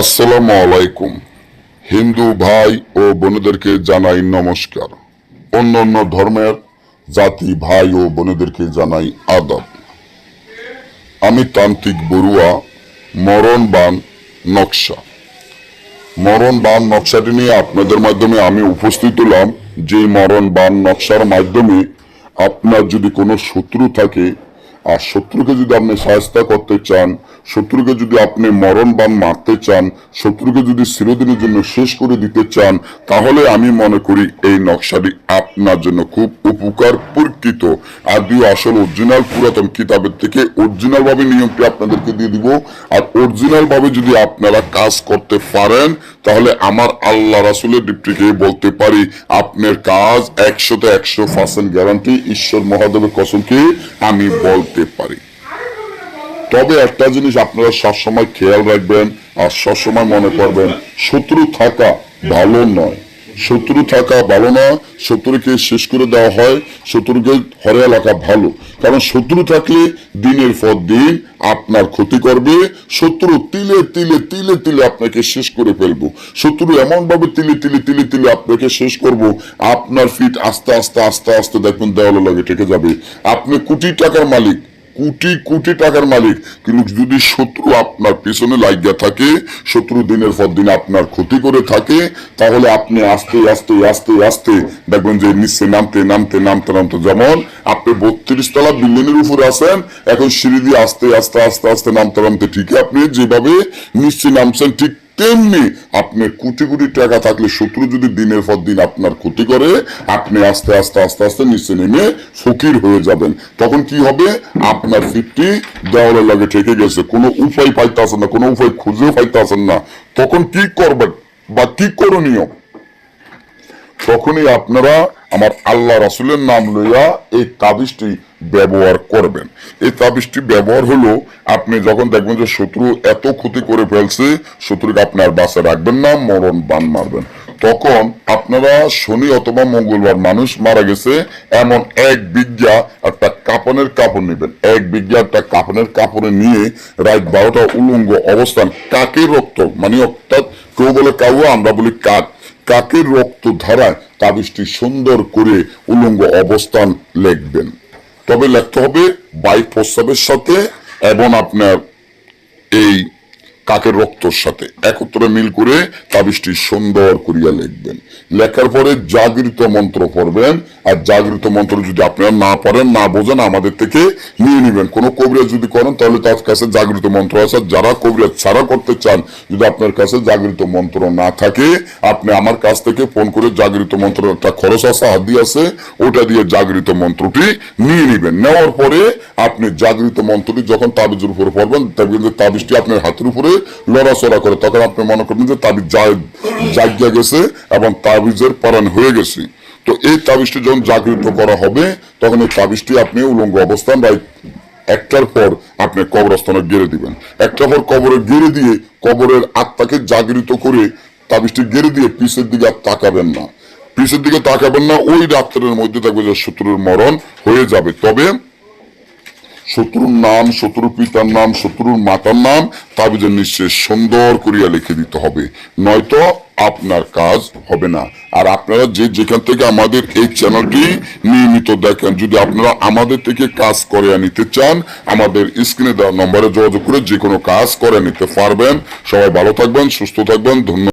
আসসালামু আলাইকুম। হিন্দু ভাই ও বোনেদেরকে জানাই নমস্কার। অন্য অন্য ধর্মের জাতি ভাই ও বোনেদেরকে জানাই আদব। আমি তান্ত্রিক বড়ুয়া মরণবান নকশা। মরণবান নকশাটি নিয়ে আপনাদের মাধ্যমে আমি উপস্থিত হলাম। যে মরণবান নকশার মাধ্যমে আপনার যদি কোনো শত্রু থাকে, আর শত্রুকে যদি আপনি সাহায্য করতে চান শত্রুকে যদি আপনি মরণবান মারতে চান, শত্রুকে যদি চিরদিনের জন্য শেষ করে দিতে চান, তাহলে আমি মনে করি এই নকশাটি আপনার জন্য খুব উপকার পরীক্ষিত আদিও আসল অরিজিনাল পুরাতন কিতাবের থেকে অরিজিনাল ভাবে নিয়মটি আপনাদেরকে দিয়ে দিব। আর অরিজিনাল ভাবে যদি আপনারা কাজ করতে পারেন, তাহলে আমার আল্লাহ রাসুলের ডিপটিকে বলতে পারি, আপনার কাজ একশোতে একশো পার্সেন্ট গ্যারান্টি ঈশ্বর মহাদেবের কসমকে আমি বলতে পারি। তবে একটা জিনিস আপনারা সবসময় খেয়াল রাখবেন আর সবসময় মনে করবেন, শত্রু থাকা ভালো নয়। শত্রু থাকা ভালো না, শত্রুকে শেষ করে দেওয়া হয়, শত্রুকে হরে রাখা ভালো। কারণ শত্রু থাকলে দিনের পর দিন আপনার ক্ষতি করবে, শত্রু তিলে তিলে তিলে তিলে আপনাকে শেষ করে ফেলব। শত্রু এমন ভাবে তিলে তিলে তিলে তিলে আপনাকে শেষ করব, আপনার ফিট আস্তে আস্তে আস্তে আস্তে দেখবেন দেওয়ালে লাগে ঠেকে যাবে। আপনি কোটি টাকার মালিক কোটি কোটি টাকার মালিক। কিন্তু যদি শত্রু আপনার পিছনে লাগিয়া থাকে, শত্রু দিনের পর দিন আপনার ক্ষতি করে থাকে, তাহলে আপনি আস্তে আস্তে আস্তে আস্তে দেখবেন যে নিচে নামতে নামতে নামতে নামতে যেমন আপনি বত্রিশ তলা বিল্ডিং এর উপরে আছেন, এখন সিঁড়ি দিয়ে আস্তে আস্তে আস্তে আস্তে নামতে নামতে ঠিকই আপনি যেভাবে নিচে নামছেন, ঠিক তেমনি আপনি কোটি কোটি টাকা থাকলে শত্রু যদি দিনের পর দিন আপনার ক্ষতি করে, আপনি আস্তে আস্তে আস্তে আস্তে নিচে নেমে ফকির হয়ে যাবেন। তখন কি হবে? আপনার ফিটটি দেওয়ালের লাগে ঠেকে গেছে। কোনো উপায় পাইতেছেন না, কোনো উপায় খুঁজেও পাইতেছেন না। তখন কি করবেন বা কি করণীয়? তখনই আপনারা আমার আল্লাহ রাসুলের নাম লইয়া এই তাবিজটি ব্যবহার করবেন। এই তাবিজটি ব্যবহার হলো, আপনি যখন দেখবেন যে শত্রু এত ক্ষতি করে ফেলছে, শত্রুকে আপনার বাসে রাখবেন না, মরণ বান মারবেন। তখন আপনারা শনি অথবা মঙ্গলবার মানুষ মারা গেছে, এমন এক বিজ্ঞা একটা কাপনের কাপড় নেবেন। এক বিজ্ঞা একটা কাপনের কাপড়ে নিয়ে রাত বারোটা উলঙ্গ অবস্থান, কাকের রক্ত মানে অর্থাৎ কেউ বলে কাউ আমরা বলি কাক। কাকের রক্ত ধারায় তাবিজটি সুন্দর করে উলঙ্গ অবস্থান লিখবেন। তবে লেখতে হবে বাই প্রস্তাবের সাথে, এবং আপনার এই কাকের রক্তর সাথে? একত্রে মিল করে তাবিজটি সুন্দর করিয়া লিখবেন। লেখার পরে জাগৃত মন্ত্র পড়বেন। আর জাগৃত মন্ত্র যদি আপনারা না পারেন না বোঝেন, আমাদের থেকে নিয়ে নেবেন। কোনো কবিরাজ যদি করেন, তাহলে তার কাছে জাগৃত মন্ত্র আছে। যারা কবিরাজ ছাড়া করতে চান, যদি আপনার কাছে জাগৃত মন্ত্র না থাকে, আপনি আমার কাছ থেকে ফোন করে জাগৃত মন্ত্র একটা খরচ আছে, হাদি আছে, ওটা দিয়ে জাগৃত মন্ত্রটি নিয়ে নেবেন। নেওয়ার পরে আপনি জাগৃত মন্ত্রটি যখন তাবিজের উপরে পড়বেন তাবিজটি আপনার হাতের উপরে লড়াচড়া করে। তখন আপনি মনে করবেন যে তাবিজ জাগিয়া গেছে এবং তাবিজের পরাণ হয়ে গেছে। তো এই তাবিজটি যখন জাগৃত করা হবে, তখন এই তাবিজটি আপনি উলঙ্গ অবস্থান বা একটার পর আপনি কবরস্থানে গেড়ে দিবেন। একটার পর কবরে গেড়ে দিয়ে কবরের আত্মাকে জাগৃত করে তাবিজটি গেড়ে দিয়ে পিছের দিকে আর তাকাবেন না। পিছের দিকে তাকাবেন না, ওই রাত্রের মধ্যে দেখবে যে শত্রুর মরণ হয়ে যাবে। তবে শত্রুর নাম, শত্রুর পিতার নাম, শত্রুর মাতার নাম তাবিজের নিশ্চয় সুন্দর করিয়া লিখে দিতে হবে। নয়তো আপনার কাজ হবে না। আর আপনারা যে যেখান থেকে আমাদের এই চ্যানেলটি নিয়মিত দেখেন, যদি আপনারা আমাদের থেকে কাজ করে নিতে চান, আমাদের স্ক্রিনে দেওয়া নম্বরে যোগাযোগ করে যে কোনো কাজ করে নিতে পারবেন। সবাই ভালো থাকবেন, সুস্থ থাকবেন, ধন্যবাদ।